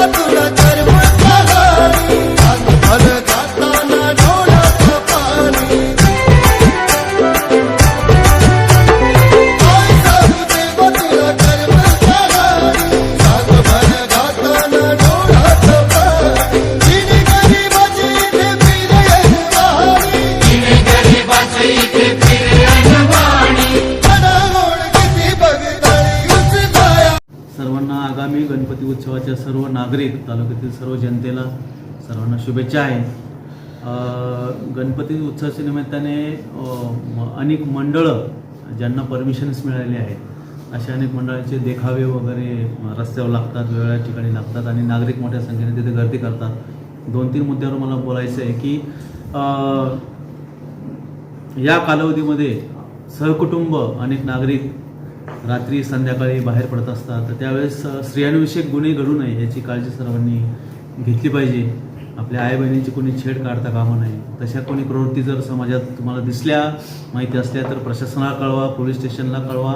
देवा तुला गणपती सर्व नागरिक तालुक्यातील सर्व जनतेला सर्वांना शुभेच्छा आहे. गणपती उत्सवाच्या निमित्ताने अनेक मंडळं ज्यांना परमिशन्स मिळालेले आहेत अशा अनेक मंडळांचे देखावे वगैरे रस्त्यावर लागतात वेगवेगळ्या ठिकाणी लागतात आणि नागरिक मोठ्या संख्येने तिथे गर्दी करतात. दोन तीन मुद्द्यावर मला बोलायचं आहे की या कालावधीमध्ये सहकुटुंब अनेक नागरिक रात्री संध्याकाळी बाहेर पडत असतात तर त्यावेळेस स्त्रियांविषयक गुन्हे घडू नये याची काळजी सर्वांनी घेतली पाहिजे. आपल्या आई बहिणींची कोणी छेड काढता कामा नये. तशा कोणी प्रवृत्ती जर समाजात तुम्हाला दिसल्या माहिती असल्या तर प्रशासनाला कळवा पोलीस स्टेशनला कळवा.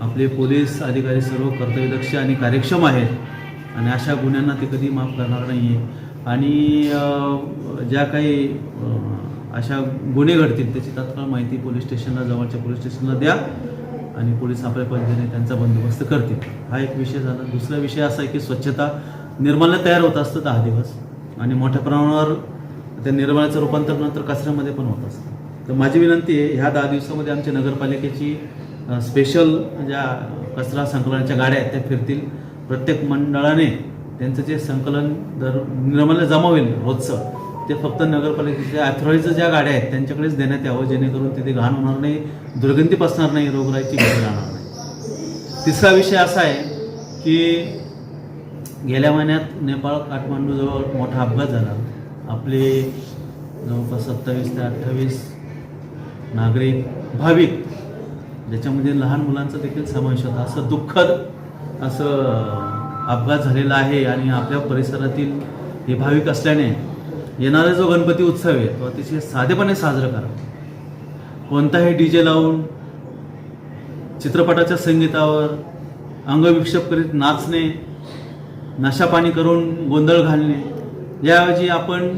आपले पोलीस अधिकारी सर्व कर्तव्यदक्ष आणि कार्यक्षम आहेत आणि अशा गुन्ह्यांना ते कधी माफ करणार नाही आहे आणि ज्या काही अशा गुन्हे घडतील त्याची तात्काळ माहिती पोलीस स्टेशनला जवळच्या पोलीस स्टेशनला द्या. आणि पोलीस आपल्या पद्धतीने त्यांचा बंदोबस्त करतील. हा एक विषय झाला. दुसरा विषय असा आहे की स्वच्छता निर्माल्य तयार होत असतं दहा दिवस. आणि मोठ्या प्रमाणावर त्या निर्माल्याचं रूपांतर नंतर कचऱ्यामध्ये पण होत असतं. तर माझी विनंती आहे ह्या दहा दिवसामध्ये आमच्या नगरपालिकेची स्पेशल ज्या कचरा संकलनाच्या गाड्या आहेत त्या फिरतील. प्रत्येक मंडळाने त्यांचं जे संकलन दर निर्माल्य जमावेल रोजचं ते फक्त नगरपालिकेच्या अथॉरिटीच्या ज्या गाड्या आहेत त्यांच्याकडेच देण्यात यावं जेणेकरून तिथे घाण होणार नाही दुर्गंधी पसणार नाही रोगराईची भीती राहणार नाही. तिसरा विषय असा आहे की गेल्या महिन्यात नेपाळ काठमांडूजवळ मोठा अपघात झाला. आपले जवळपास सत्तावीस ते अठ्ठावीस नागरिक भाविक ज्याच्यामध्ये लहान मुलांचा देखील समावेश होता. असं दुःखद असं अपघात झालेला आहे आणि आपल्या परिसरातील हे भाविक असल्याने येणारा जो गणपती उत्सव आहे तो अतिशय साधेपणे साजरा करा. कोणताही डी जे लावून चित्रपटाच्या संगीतावर अंगविक्षेप करीत नाचणे नशापाणी करून गोंधळ घालणे याऐवजी आपण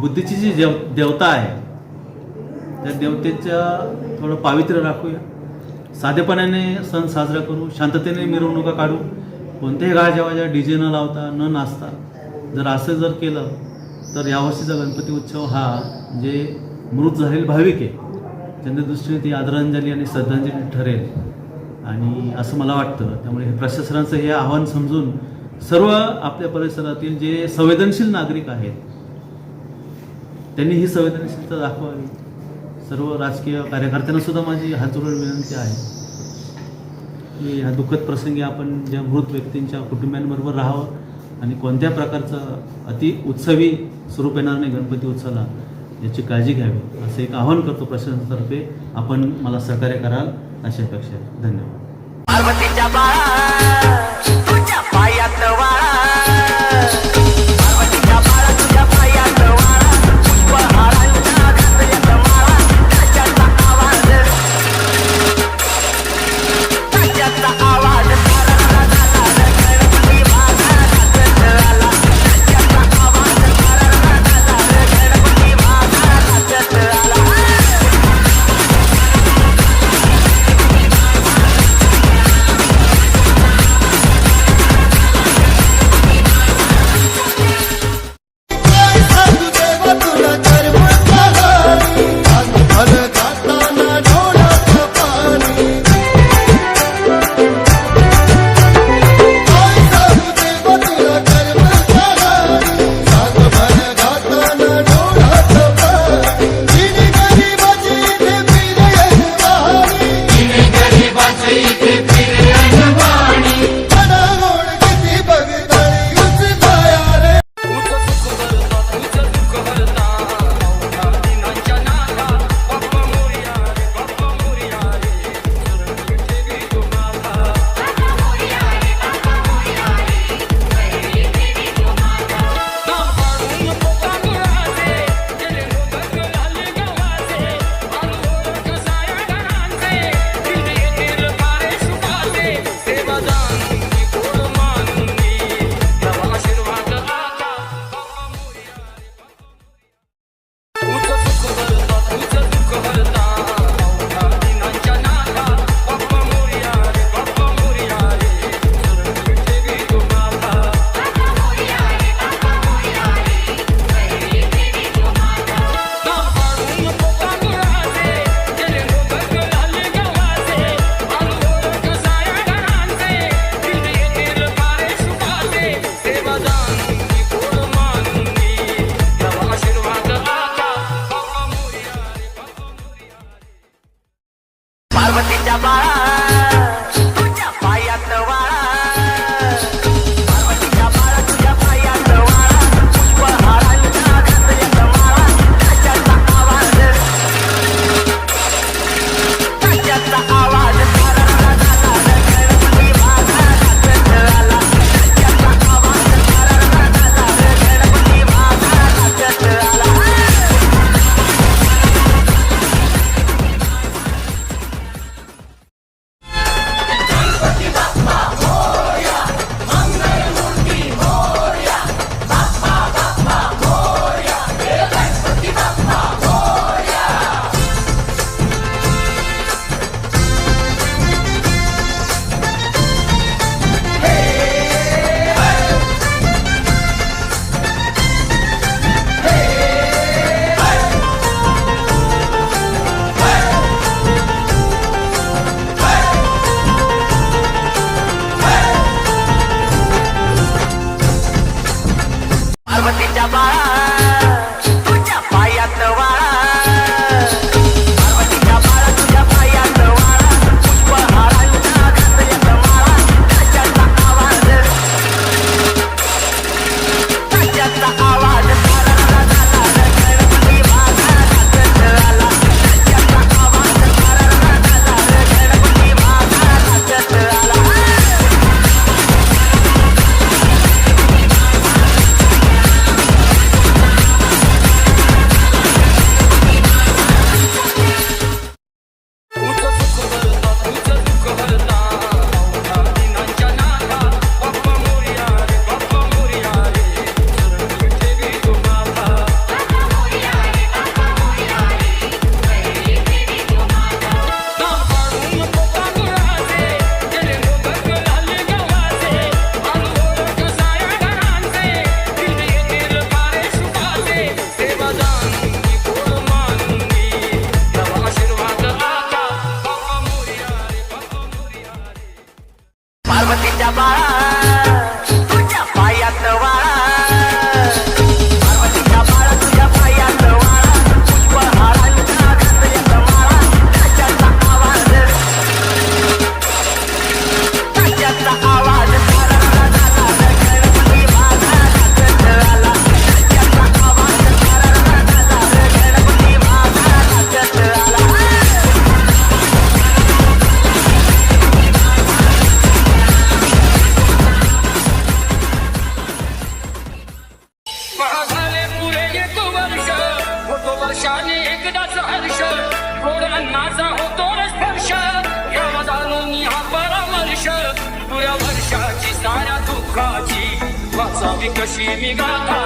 बुद्धीची जी देव देवता आहे त्या देवतेच्या थोडं पावित्र्य राखूया. साधेपणाने सण साजरा करू शांततेने मिरवणुका काढू. कोणत्याही गाळ जेव्हा डी जे न लावता न नाचता जर असं जर केलं तर यावर्षीचा गणपती उत्सव हा जे मृत झालेले भाविक आहे त्यांच्या दृष्टीने ती आदरांजली आणि श्रद्धांजली ठरेल. आणि असं मला वाटतं. त्यामुळे हे प्रशासनाचं हे आव्हान समजून सर्व आपल्या परिसरातील जे संवेदनशील नागरिक आहेत त्यांनी ही संवेदनशीलता दाखवावी. सर्व राजकीय कार्यकर्त्यांना सुद्धा माझी हात जोडून विनंती आहे. की ह्या दुःखद प्रसंगी आपण ज्या मृत व्यक्तींच्या कुटुंबियांबरोबर राहावं. आणि कोणत्या प्रकारचं अति उत्सवी स्वरूप येणार नाही गणपती उत्सवाला याची काळजी घ्यावी. असं एक आवाहन करतो प्रशासनातर्फे. आपण मला सहकार्य कराल अशी अपेक्षा आहे. धन्यवाद. सभी कशीनी गाता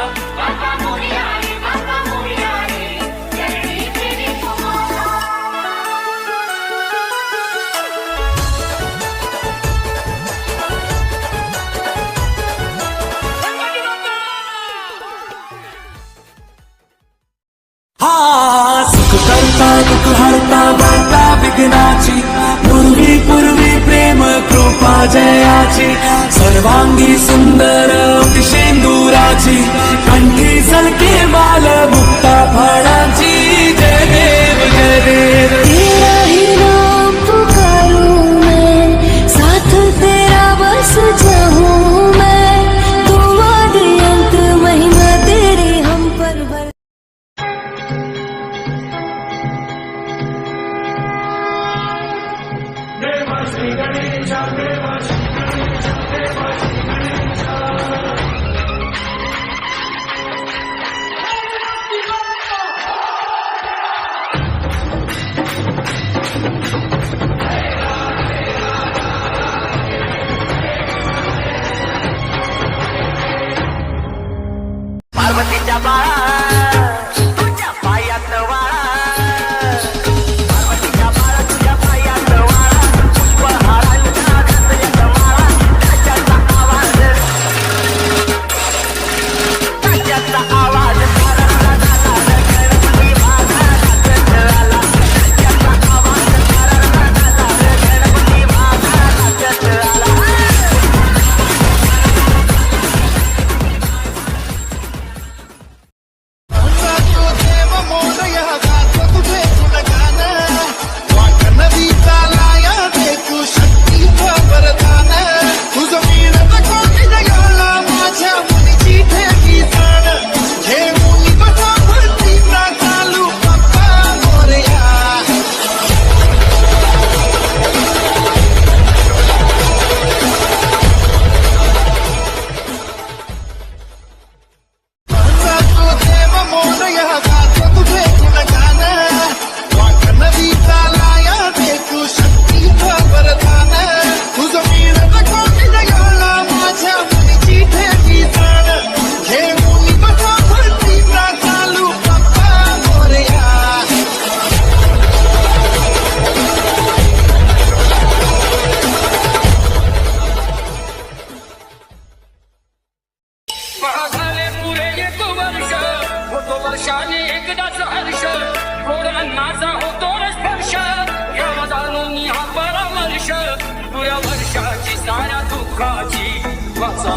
करता दुख हरता बांधता पूर्वी पूर्वी प्रेम कृपा जयाची. सर्वांगी सुंदर